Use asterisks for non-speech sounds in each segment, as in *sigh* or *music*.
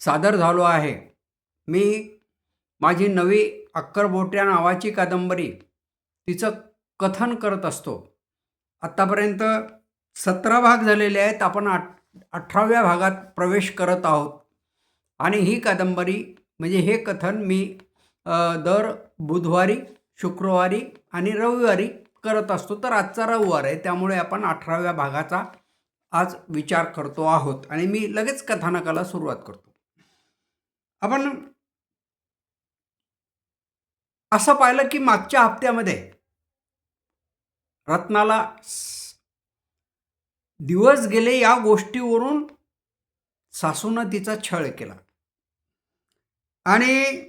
सादर झालो आहे. मी माझी नवी अक्करबोट्या नावाची कादंबरी तिचं कथन करत असतो. आत्तापर्यंत सतरा भाग झालेले आहेत. आपण आठ अठराव्या भागात प्रवेश करत आहोत. आणि ही कादंबरी म्हणजे हे कथन मी दर बुधवारी शुक्रवारी आणि रविवारी करत असतो. तर आजचा रविवार आहे. त्यामुळे आपण अठराव्या भागाचा आज विचार करतो आहोत. आणि मी लगेच कथानकाला सुरुवात करतो. आपण असं पाहिलं की मागच्या हप्त्यामध्ये रत्नाला दिवस गेले या गोष्टीवरून सासूनं तिचा छळ केला. आणि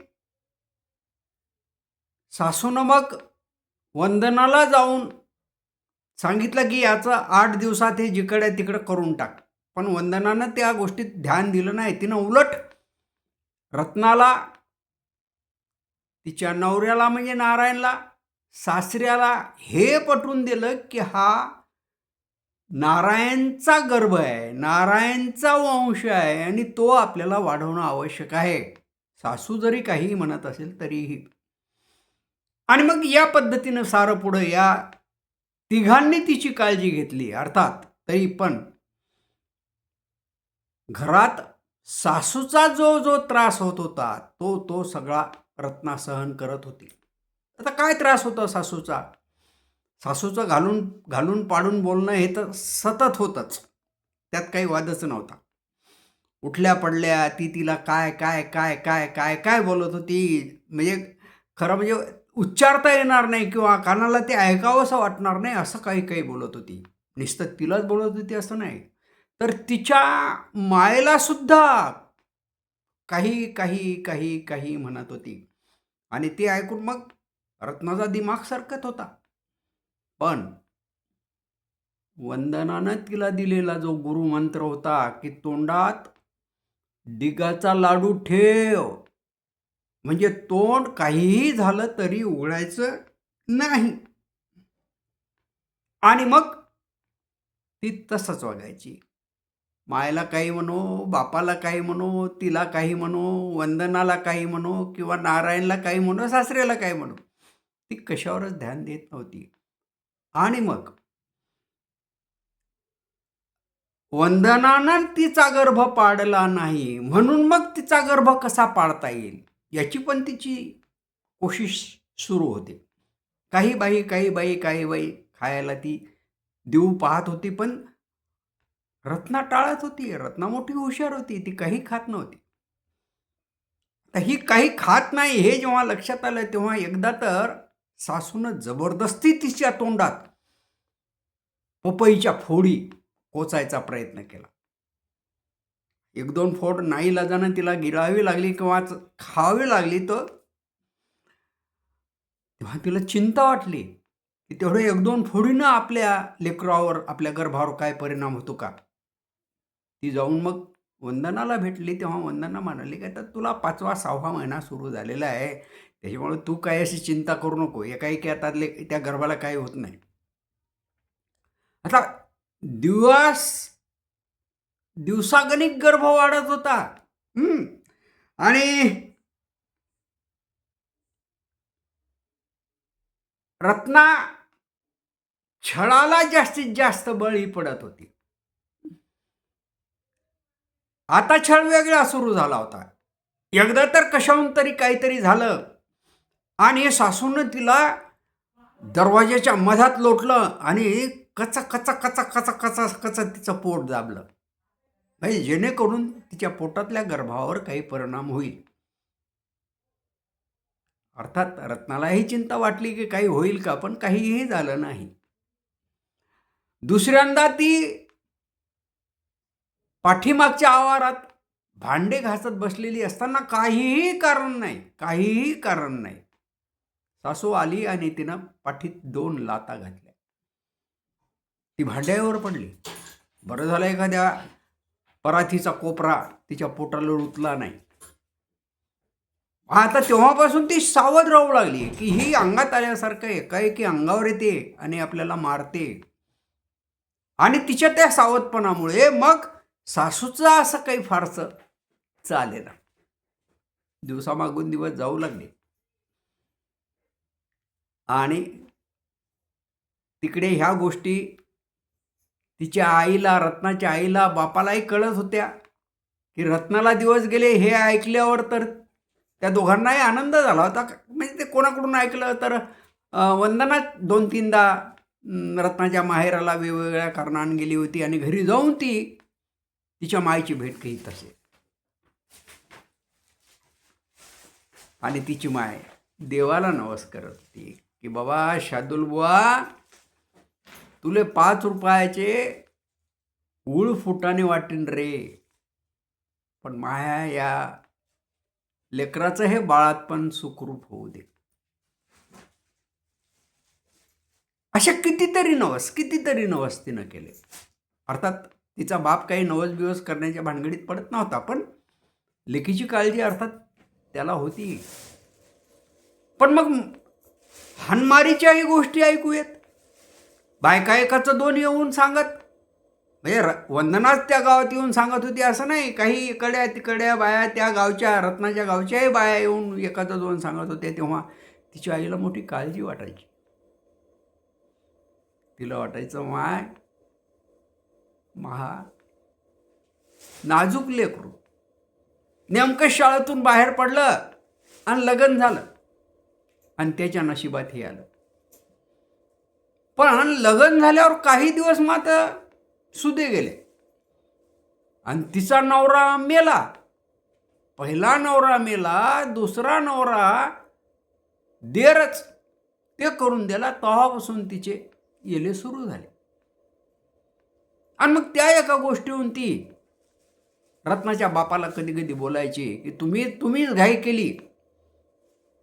सासूनं मग वंदनाला जाऊन सांगितलं की याचं आठ दिवसात हे जिकडे तिकडं करून टाक. पण वंदनानं त्या गोष्टीत ध्यान दिलं नाही. तिनं उलट रत्नाला तिच्या नवऱ्याला म्हणजे नारायणला सासऱ्याला हे पटवून दिलं की हा नारायणचा गर्भ आहे नारायणचा वंश आहे आणि तो आपल्याला वाढवणं आवश्यक आहे. सासू जरी काही म्हणत असेल तरीही. आणि मग या पद्धतीनं सारं पुढं या तिघांनी तिची काळजी घेतली. अर्थात तरी पण घरात सासूचा जो जो त्रास होत होता तो तो सगळा रत्ना सहन करत होती. आता काय त्रास होता सासूचा? सासूचं घालून घालून पाडून बोलणं हे तर सतत होतंच. त्यात काही वादच नव्हता. उठल्या पडल्या ती तिला काय काय काय काय काय काय बोलत होती? म्हणजे खरं म्हणजे उच्चारता येणार नाही किंवा कानाला ते ऐकावंसं वाटणार नाही असं काही काही बोलत होती. नुसतं तिलाच बोलत होती असं नाही. तर तिच्या मायेला सुद्धा काही काही काही काही म्हणत होती. आणि ते ऐकून मग रत्नाचा दिमाग सरकत होता. पण वंदनानं तिला दिलेला जो गुरुमंत्र होता की तोंडात डिगाचा लाडू ठेव. म्हणजे तोंड काहीही झालं तरी उघडायचं नाही. आणि मग ती तसंच वागायची. मायला काही म्हणो बापाला काही म्हणो तिला काही म्हणो वंदनाला काही म्हणो किंवा नारायणला काही म्हणो सासऱ्याला काही म्हणो ती कशावरच ध्यान देत नव्हती. आणि मग? वंदनानं तिचा गर्भ पाडला नाही म्हणून मग तिचा गर्भ कसा पाडता येईल? याची पण तिची कोशिश सुरू होते. काही बाई काही बाई काही बाई खायला ती देऊ पाहत होती पण रत्ना टाळत होती रत्ना मोठी हुशार होती ती काही खात नव्हती. तर ही काही खात नाही हे जेव्हा लक्षात आलं तेव्हा एकदा तर सासूनं जबरदस्ती तिच्या तोंडात पपईच्या फोडी कोचायचा प्रयत्न केला. एक दोन फोड नाही लाजानं तिला गिळावी लागली किंवा खावी लागली तर तेव्हा तिला चिंता वाटली की तेवढं एक दोन फोडीनं आपल्या लेकरावर आपल्या गर्भावर काय परिणाम होतो का? ती जाऊन मग वंदनाला भेटली तेव्हा वंदना म्हणाली काय तर तुला पाचवा सहावा महिना सुरू झालेला आहे. त्याच्यामुळे तू काय अशी चिंता करू नको. एका आता त्या गर्भाला काही होत नाही. आता दिवस दिवसागणिक गर्भ वाढत होता. हम्म. आणि रत्ना छळाला जास्तीत जास्त बळी पडत होती. आता छळ वेगळा सुरू झाला होता. एकदा तर कशाहून तरी काहीतरी झालं. आणि सासूनं तिला दरवाज्याच्या मधात लोटलं आणि कचा कचा कचा कचा कचा कचा तिचं पोट दाबलं. म्हणजे जेणेकरून तिच्या पोटातल्या गर्भावर काही परिणाम होईल. अर्थात रत्नालाही चिंता वाटली की काही होईल का पण काहीही झालं नाही. दुसऱ्यांदा ती पाठीमागच्या आवारात भांडे घासत बसलेली असताना काहीही कारण नाही काहीही कारण नाही. सासू आली आणि तिनं पाठीत दोन लाता घातल्या. ती भांड्यावर पडली. बरं झालं एखाद्या पराथीचा कोपरा तिच्या पोटाला उतला नाही. आता तेव्हापासून ती सावध राहू लागली की ही अंगात आल्यासारखं एकाएकी अंगावर येते आणि आपल्याला मारते. आणि तिच्या त्या सावधपणामुळे मग सासूचं असं काही फारसं चालेना दिवसामागून दिवस जाऊ लागले. आणि तिकडे ह्या गोष्टी तिच्या आईला रत्नाच्या आईला बापालाही कळत होत्या की रत्नाला दिवस गेले हे ऐकल्यावर तर त्या दोघांनाही आनंद झाला होता. म्हणजे ते कोणाकडून ऐकलं तर अं, वंदना दोन तीनदा रत्नाच्या माहेराला वेगवेगळ्या कारणाने गेली होती आणि घरी जाऊन ती तिच्या मायची भेट घेत असे. आणि तिची माय देवाला नवस करत होती की बाबा शादुल बुवा तुले पाच रुपयाचे उळ फुटाने वाटेन रे. पण माया या लेकराचं हे बाळातपण सुखरूप होऊ दे. अशा कितीतरी नवस कितीतरी नवस तिनं केले. अर्थात तिचा बाप काही नवस बिवस करण्याच्या भानगडीत पडत नव्हता पण लेकीची काळजी अर्थात त्याला होती. पण मग हनमारीच्याही गोष्टी ऐकूयात. बायका एकाचं दोन येऊन सांगत म्हणजे र वंदनाच त्या गावात येऊन सांगत होती असं नाही काही इकड्या तिकड्या बाया त्या गावच्या रत्नाच्या गावच्याही बाया येऊन एकाचं दोन सांगत होते तेव्हा तिच्या आईला मोठी काळजी वाटायची. तिला वाटायचं माय महा नाजूक लेकरू. नेमकं शाळेतून बाहेर पडलं आणि लग्न झालं. आणि त्याच्या नशिबात हे आलं. पण लग्न झाल्यावर काही दिवस मात्र सुदे गेले. आणि तिचा नवरा मेला. पहिला नवरा मेला दुसरा नवरा देरच. ते करून दिला तेव्हापासून तिचे येले सुरू झाले. आणि मग त्या एका गोष्टीहून ती रत्नाच्या बापाला कधी कधी बोलायची की तुम्ही तुम्हीच घाई केली.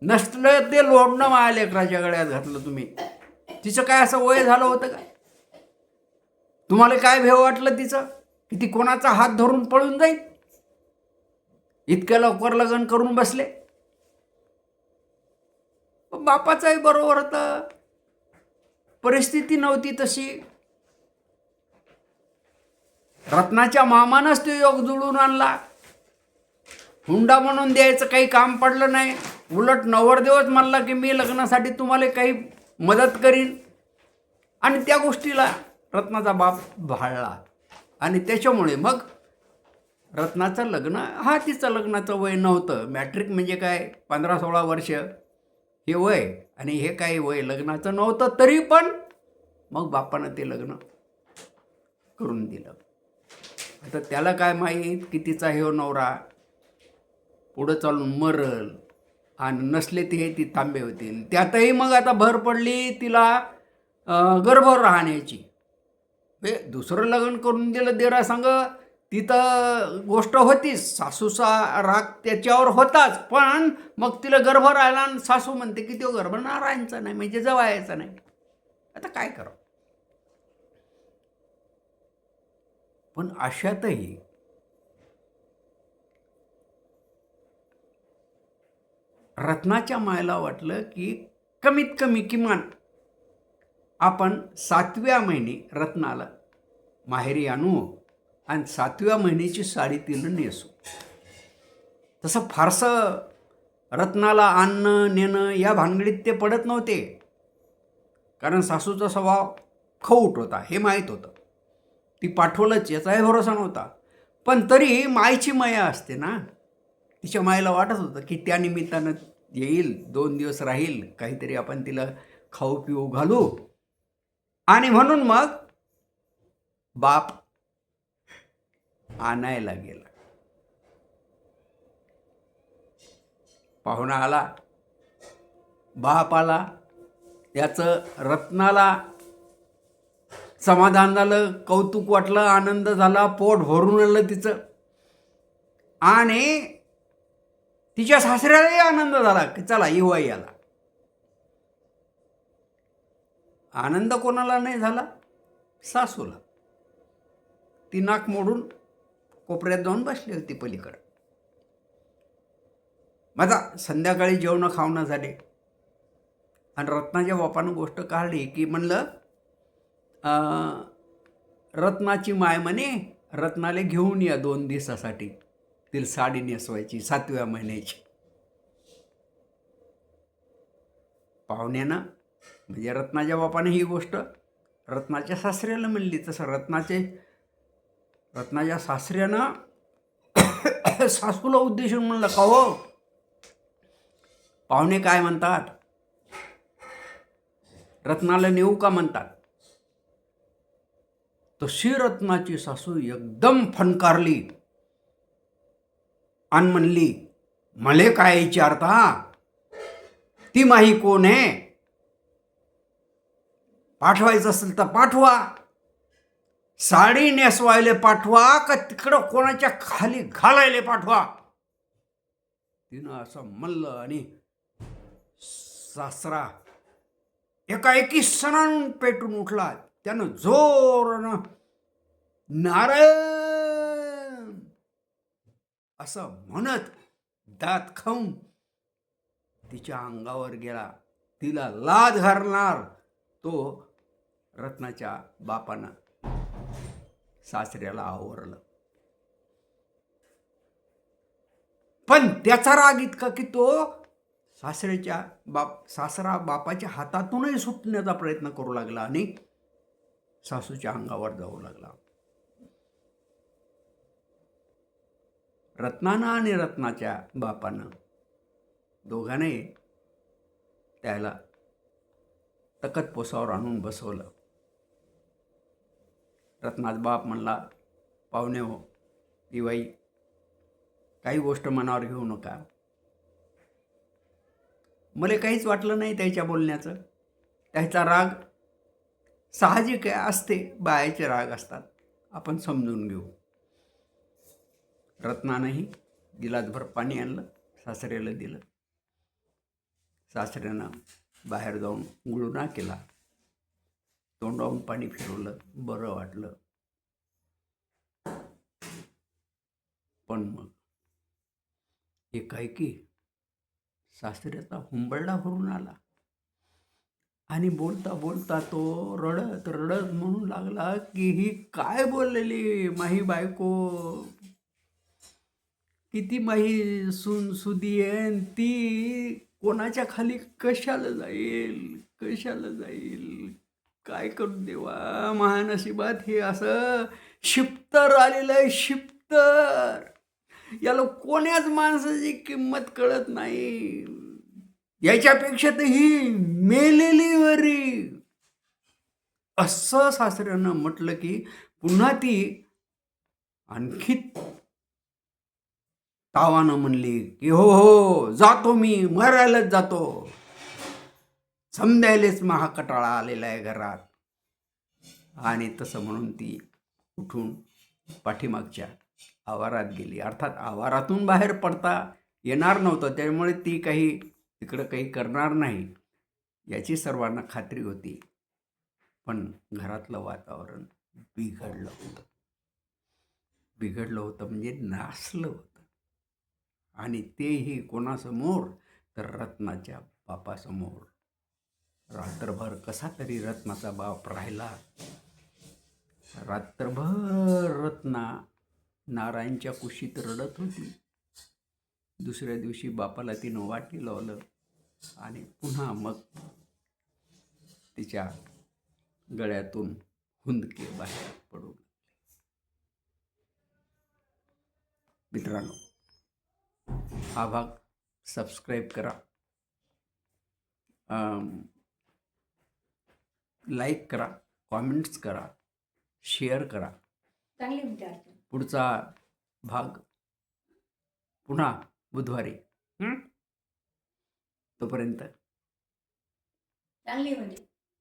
नसलं ते लोडणं माया लेकराच्या गळ्यात घातलं तुम्ही. तिचं काय असं वय झालं होतं का? तुम्हाला काय भेव वाटलं तिचं? की ती कोणाचा हात धरून पळून जाईल? इतक्या लवकर लग्न करून बसले? बापाचाही बरोबर होतं. परिस्थिती नव्हती तशी. रत्नाच्या मामानंच तो योग जुळून आणला. हुंडा म्हणून द्यायचं काही काम पडलं नाही. उलट नवरदेवच म्हणला की मी लग्नासाठी तुम्हाला काही मदत करीन. आणि त्या गोष्टीला रत्नाचा बाप भाळला. आणि त्याच्यामुळे मग रत्नाचं लग्न हा तिचं लग्नाचं वय नव्हतं. मॅट्रिक म्हणजे काय? पंधरा सोळा वर्ष. हे वय आणि हे काही वय लग्नाचं नव्हतं तरी पण मग बापानं ते लग्न करून दिलं. आता त्याला काय माहीत की तिचा हे नवरा पुढं चालून मरल आणि नसले ते ती तांबे होतील. त्यातही मग आता भर पडली तिला गर्भ राहण्याची. हे दुसरं लग्न करून दिलं देरा सांग तिथं गोष्ट होतीच सासूचा राग त्याच्यावर होताच पण मग तिला गर्भ राहिला आणि सासू म्हणते की तो गर्भ नारायणचा नाही म्हणजे जवायचा नाही. आता काय करावं? पण अशातही रत्नाच्या मायला वाटलं की कमीत कमी किमान आपण सातव्या महिने रत्नाला माहेरी आणू आणि सातव्या महिन्याची साडी तिला नेसू. तसं फारसं रत्नाला आणणं नेणं या भानगडीत ते पडत नव्हते. कारण सासूचा स्वभाव खऊट होता हे माहीत होतं. ती पाठवलंच याचाही भरोसा नव्हता. पण तरी मायची माया असते ना. तिच्या मायेला वाटत होतं की त्या निमित्तानं येईल दोन दिवस राहील काहीतरी आपण तिला खाऊ पिऊ घालू. आणि म्हणून मग बाप आणायला गेला. पाहुणा आला. बाप आला. त्याचं रत्नाला समाधान झालं कौतुक वाटलं आनंद झाला पोट भरून आलं तिचं. आणि तिच्या सासऱ्यालाही आनंद झाला की चला येऊया याला आनंद कोणाला नाही झाला? सासूला. ती नाक मोडून कोपऱ्यात जाऊन बसली होती पलीकडं. माझा संध्याकाळी जेवणं खावणं झाले. आणि रत्नाच्या बापानं गोष्ट काढली की म्हणलं रत्नाची माय म्हणे रत्नाले घेऊन या दोन दिवसासाठी. तिला साडी नेसवायची सातव्या महिन्याची. पाहुण्यानं म्हणजे रत्नाच्या बापाने ही गोष्ट रत्नाच्या सासऱ्याला म्हणली. तसं रत्नाचे रत्नाच्या सासऱ्यानं *coughs* सासूला उद्देशून म्हणलं का हो? पाहुणे काय म्हणतात? रत्नाला नेऊ का म्हणतात? तशी रत्नाची सासू एकदम फणकारली आणि म्हणली मले काय विचारता? ती माही कोण आहे? पाठवायचं असेल तर पाठवा. साडी नेसवायला पाठवा का तिकडं कोणाच्या खाली घालायला पाठवा? तिनं असं म्हणलं आणि सासरा एकाएकी सणान पेटून उठला. त्यानं जोरानं नारायण असं म्हणत दात खाऊन तिच्या अंगावर गेला. तिला लाद घालणार तो रत्नाच्या बापानं. सासऱ्याला आवरलं. पण त्याचा राग इतका की तो सासऱ्याच्या बाप सासरा बापाच्या हातातूनही सुटण्याचा प्रयत्न करू लागला आणि सासूच्या अंगावर जाऊ लागला. रत्नानं आणि रत्नाच्या बापानं दोघांनी त्याला तकत पोसावर आणून बसवलं. रत्नाचा बाप म्हणला पाहुणे हो दिवाई काही गोष्ट मनावर घेऊ नका. मला काहीच वाटलं नाही त्याच्या बोलण्याचं. त्याचा राग साहजिक आहे असते. बायाचे राग असतात. आपण समजून घेऊ. रत्नानंही गिलासभर पाणी आणलं सासऱ्याला दिलं. सासऱ्यानं बाहेर जाऊन गुळणा केला. तोंडावून पाणी फिरवलं बरं वाटलं. पण मग एकाएकी सासऱ्याचा हुंबळडा भरून आला. आणि बोलता बोलता तो रडत रडत म्हणू लागला की ही काय बोललेली माही बायको? किती माही सुन सुदी आहे ती कोणाच्या खाली कशाला जाईल? कशाला जाईल? काय करू देवा? महानशिबात हे असं शिप्तर आलेलं आहे शिप्तर याला कोण्याच माणसाची किंमत कळत नाही. याच्यापेक्षा तर ही मेलेली वरी असं सासऱ्यानं म्हटलं की पुन्हा ती आणखी तावानं म्हणली की हो हो जातो मी मरायलाच जातो. समजायलेच महाकटाळा आलेला आहे घरात. आणि तसं म्हणून ती उठून पाठीमागच्या आवारात गेली. अर्थात आवारातून बाहेर पडता येणार नव्हतं. त्यामुळे ती काही तिकडं काही करणार नाही याची सर्वांना खात्री होती. पण घरातलं वातावरण बिघडलं होतं. बिघडलं होतं म्हणजे नासलं होतं. आणि तेही कोणासमोर तर रत्नाच्या बापासमोर. रात्रभर कसा तरी रत्नाचा बाप राहिला. रात्रभर रत्ना नारायणच्या कुशीत रडत होती. दुसऱ्या दिवशी बापाला तिनं वाटी लावलं. आणि पुन्हा मग तिच्या गळ्यातून हुंदके बाहेर पडू लागले. मित्रांनो हा भाग सबस्क्राईब करा लाईक करा कॉमेंट्स करा शेअर करा चांगली पुढचा भाग पुन्हा बुधवारी हं? तोपर्यंत. चांगली म्हणजे.